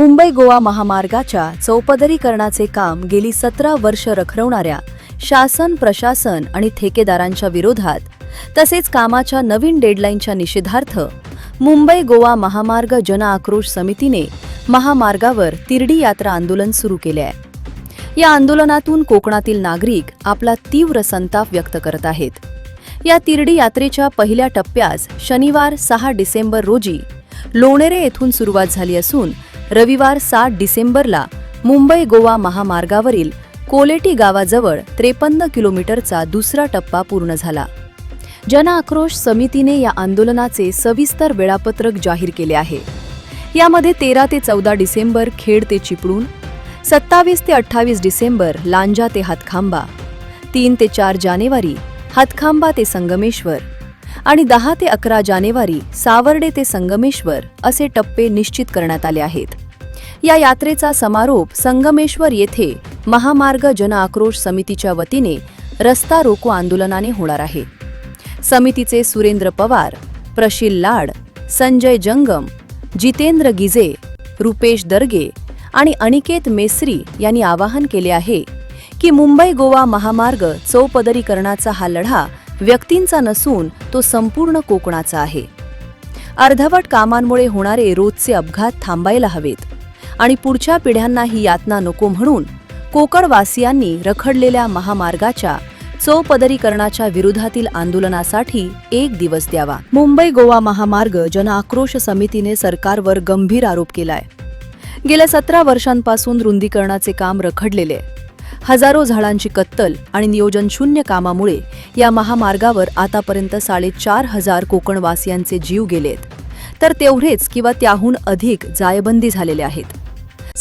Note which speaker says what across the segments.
Speaker 1: मुंबई गोवा महामार्गाच्या चौपदरीकरणाचे काम गेली सतरा वर्ष रखरवणाऱ्या शासन प्रशासन आणि ठेकेदारांच्या विरोधात तसेच कामाच्या नवीन डेडलाईनच्या निषेधार्थ मुंबई गोवा महामार्ग जनआक्रोश समितीने महामार्गावर तिरडी यात्रा आंदोलन सुरू केले आहे. या आंदोलनातून कोकणातील नागरिक आपला तीव्र संताप व्यक्त करत आहेत. या तिरडी यात्रेच्या पहिल्या टप्प्यास शनिवार सहा डिसेंबर रोजी लोणेरे येथून सुरुवात झाली असून रविवार सात डिसेंबरला मुंबई गोवा महामार्गावरील कोलेटी गावाजवळ त्रेपन्न किलोमीटरचा दुसरा टप्पा पूर्ण झाला. जनआक्रोश समितीने या आंदोलनाचे सविस्तर वेळापत्रक जाहीर केले आहे. यामध्ये तेरा ते चौदा डिसेंबर खेड ते चिपळूण सत्तावीस ते अठ्ठावीस डिसेंबर लांजा ते हातखांबा तीन ते चार जानेवारी हातखांबा ते संगमेश्वर आणि दहा ते अकरा जानेवारी सावर्डे ते संगमेश्वर असे टप्पे निश्चित करण्यात आले आहेत. या यात्रेचा समारोप संगमेश्वर येथे महामार्ग जनआक्रोश समितीच्या वतीने रस्ता रोको आंदोलनाने होणार आहे. समितीचे सुरेंद्र पवार प्रशील लाड संजय जंगम जितेंद्र गिजे रुपेश दर्गे आणि अनिकेत मेसरी यांनी आवाहन केले आहे की मुंबई गोवा महामार्ग चौपदरीकरणाचा हा लढा व्यक्तींचा नसून तो संपूर्ण कोकणाचा आहे. अर्धवट कामांमुळे होणारे रोजचे अपघात थांबायला हवेत. आणि पुढच्या पिढ्यांना ही यातना नको म्हणून कोकणवासियांनी रखडलेल्या महामार्गाच्या चौपदरीकरणाच्या विरोधातील आंदोलनासाठी एक दिवस द्यावा. मुंबई गोवा महामार्ग जनआक्रोश समितीने सरकारवर गंभीर आरोप केलाय. गेल्या सतरा वर्षांपासून रुंदीकरणाचे काम रखडलेले हजारो झाडांची कत्तल आणि नियोजन शून्य कामामुळे या महामार्गावर आतापर्यंत साडेचार हजार कोकणवासियांचे जीव गेलेत. तर तेवढेच किंवा त्याहून अधिक जायबंदी झालेले आहेत.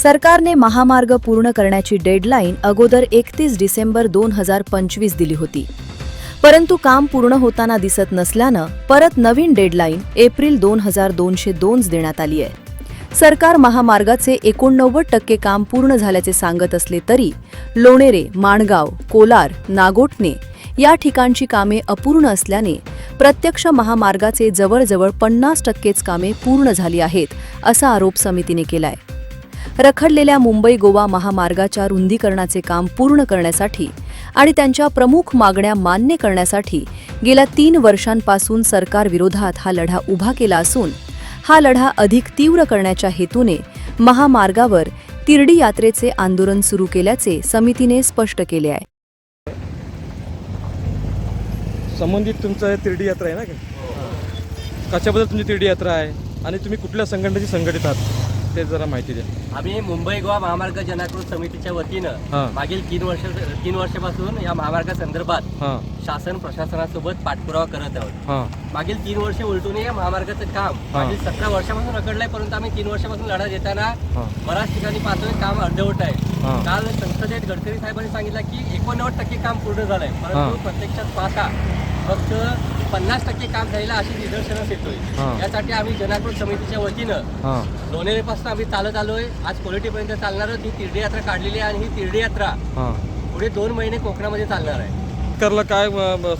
Speaker 1: सरकारने महामार्ग पूर्ण करण्याची डेडलाईन अगोदर एकतीस डिसेंबर दोन हजार पंचवीस दिली होती. परंतु काम पूर्ण होताना दिसत नसल्यानं परत नवीन डेडलाईन एप्रिल दोन हजार दोनशे दोनच देण्यात आली आहे. सरकार महामार्गाचे एकोणनव्वद टक्के काम पूर्ण झाल्याचे सांगत असले तरी लोणेरे माणगाव कोलार नागोटणे या ठिकाणची कामे अपूर्ण असल्याने प्रत्यक्ष महामार्गाचे जवळजवळ पन्नास टक्केच कामे पूर्ण झाली आहेत असा आरोप समितीने केलाय. रखडलेल्या मुंबई गोवा महामार्गाच्या रुंदीकरणाचे काम पूर्ण करण्यासाठी आणि त्यांच्या प्रमुख मागण्या मान्य करण्यासाठी गेल्या तीन वर्षांपासून सरकार विरोधात हा लढा उभा केला असून हा लढा अधिक तीव्र करण्याच्या हेतूने महामार्गावर तिरडी यात्रेचे आंदोलन सुरू केल्याचे समितीने स्पष्ट केले आहे.
Speaker 2: संबंधित तुमचं तिरडी यात्रा आहे ना? का कशाबद्दल तुमची तिरडी यात्रा आहे? आणि तुम्ही कुठल्या संघटनेची संघटित आहात? ते जरा माहिती द्या
Speaker 3: आम्ही मुंबई गोवा महामार्ग जनाकृत समितीच्या
Speaker 2: हा.
Speaker 3: वतीनं मागील तीन वर्ष तीन वर्षापासून या महामार्गासंदर्भात
Speaker 2: हां
Speaker 3: शासन प्रशासनासोबत पाठपुरावा करत आहोत
Speaker 2: हां
Speaker 3: मागील तीन वर्ष उलटून या महामार्गाचं काम
Speaker 2: हा.
Speaker 3: मागील सतरा वर्षापासून रखडलंय परंतु आम्ही तीन वर्षापासून लढा देताना
Speaker 2: हां
Speaker 3: बऱ्याच ठिकाणी पाहतोय काम अर्धवट आहे
Speaker 2: हा.
Speaker 3: काल संसदेत गडकरी साहेबांनी सांगितलं की एकोणनव्वद टक्के काम पूर्ण झालंय
Speaker 2: हा.
Speaker 3: परंतु प्रत्यक्षात पाहता फक्त पन्नास टक्के काम झालेलं अशी निदर्शनास येतोय. यासाठी आम्ही जनाकृत समितीच्या वतीनं
Speaker 2: हां.
Speaker 3: लोणेरेपासून आम्ही चालत आलोय. आज क्वालिटीपर्यंत चालणार ही तिरडी यात्रा काढलेली आहे आणि ही तिरडी यात्रा पुढे दोन महिने कोकणामध्ये चालणार आहे.
Speaker 2: सरकारला काय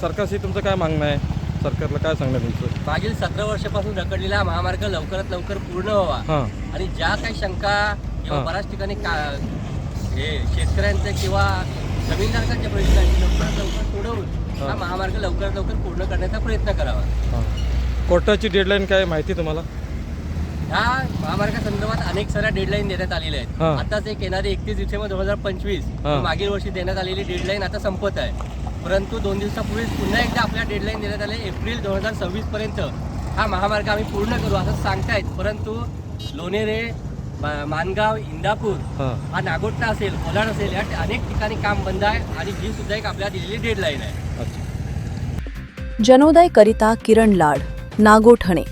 Speaker 2: सरकारशी तुमचं काय मागणं आहे? सरकारला काय सांगणं आहे तुमचं?
Speaker 3: मागील सतरा वर्षापासून रखडलेला महामार्ग लवकरात लवकर पूर्ण व्हावा. आणि ज्या काही शंका किंवा. बऱ्याच ठिकाणी का हे शेतकऱ्यांचे किंवा जमीनधारकांच्या प्रश्न आहेत लवकरात लवकर महामार्ग लवकरात लवकर पूर्ण करण्याचा प्रयत्न करावा.
Speaker 2: हां. कोर्टाची डेडलाईन काय माहिती तुम्हाला?
Speaker 3: ह्या महामार्गासंदर्भात अनेक साऱ्या डेडलाईन देण्यात आलेल्या आहेत.
Speaker 2: हा.
Speaker 3: आताच एक येणारी एकतीस डिसेंबर दोन हजार पंचवीस
Speaker 2: हा.
Speaker 3: मागील वर्षी देण्यात आलेली डेडलाईन आता संपत आहे. परंतु दोन दिवसापूर्वीच पुन्हा एकदा आपल्या डेडलाईन देण्यात आले एप्रिल दोन हजार सव्वीस पर्यंत. हा महामार्ग आम्ही पूर्ण करू असं सांगतायत. परंतु लोणेरे मा- मानगाव इंदापूर
Speaker 2: हां.
Speaker 3: हा नागोटणा असेल कोलाड असेल या अनेक ठिकाणी काम बंद आहे आणि ही सुद्धा एक आपल्याला दिलेली डेडलाईन आहे.
Speaker 2: अच्छा.
Speaker 1: जनोदय करिता किरण लाड नागोठणे.